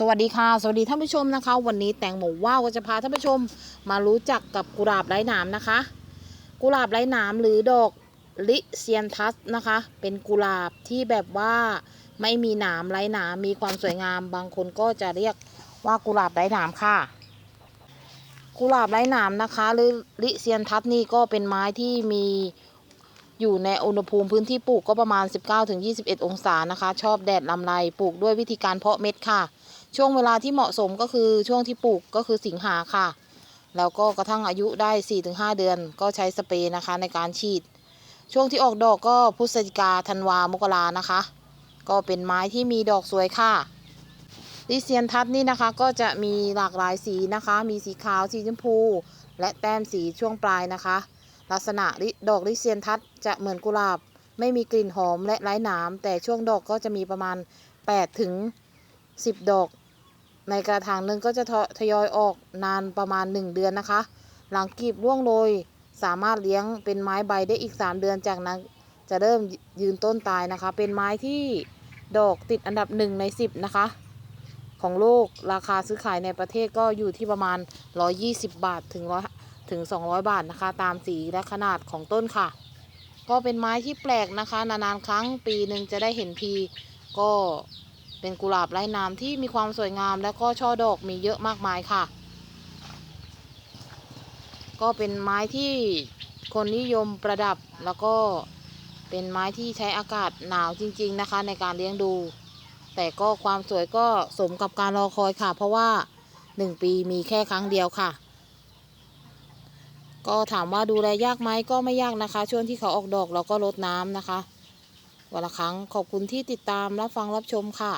สวัสดีค่ะ สวัสดีท่านผู้ชมนะคะ วันนี้แตงโมว่าวก็จะพาท่านผู้ชมมารู้จักกับกุหลาบไร้หนามนะคะ กุหลาบไร้หนามหรือดอกลิเซียนทัสนะคะ เป็นกุหลาบที่แบบว่าไม่มีหนามไร้หนามมีความสวยงาม บางคนก็จะเรียกว่ากุหลาบไร้หนามค่ะ กุหลาบไร้หนามนะคะ หรือลิเซียนทัสนี่ก็เป็นไม้ที่มี อยู่ในอุณหภูมิพื้นที่ปลูกก็ประมาณ 19-21 องศานะคะ ชอบแดดลำไรปลูกด้วยวิธีการเพาะเม็ดค่ะ ช่วงเวลาที่เหมาะสมก็คือช่วงที่ปลูกก็คือสิงหาค่ะ แล้วก็กระทั่งอายุได้ 4-5 เดือนก็ใช้สเปรย์นะคะในการฉีด ช่วงที่ออกดอกก็พฤศจิกาธันวามกรานะคะ ก็เป็นไม้ที่มีดอกสวยค่ะลิเซียนทัศน์นี่นะคะก็จะมีหลากหลายสีนะคะ มีสีขาวสีชมพู และแต้มสีช่วงปลายนะคะ ลักษณะดอกลิเซียนทัศจะเหมือนกุหลาบ ไม่มีกลิ่นหอมและไร้หนาม แต่ช่วงดอกก็จะมีประมาณ 8 ถึง 10 ดอก ในกระถางหนึ่งก็จะทยทยอยออกนานประมาณ 1 เดือนนะคะ หลังกลีบร่วงโรยสามารถเลี้ยงเป็นไม้ใบได้อีก 3 เดือนจากนั้นจะเริ่มยืนต้นตายนะคะ เป็นไม้ที่ดอกติดอันดับ 1 ใน 10 นะคะ ของโลกราคาซื้อขายในประเทศก็อยู่ที่ประมาณ 120 บาทถึง100 ถึง 200 บาทนะคะ ตามสีและขนาดของต้นค่ะ ก็เป็นไม้ที่แปลกนะคะ นานๆครั้งปีหนึ่งจะได้เห็นที ก็เป็นกุหลาบไร้น้ำที่มีความสวยงาม และก็ช่อดอกมีเยอะมากมายค่ะ ก็เป็นไม้ที่คนนิยมประดับแล้วก็เป็นไม้ที่ใช้อากาศหนาวจริง ๆนะคะ ในการเลี้ยงดู แต่ก็ความสวยก็สมกับการรอคอยค่ะ เพราะว่าหนึ่งปีมีแค่ครั้งเดียวค่ะ ก็ถามว่าดูแลยากไหมก็ไม่ยากนะคะ ช่วงที่เขาออกดอกเราก็รดน้ำนะคะ วันละครั้งขอบคุณที่ติดตามรับฟังรับชมค่ะ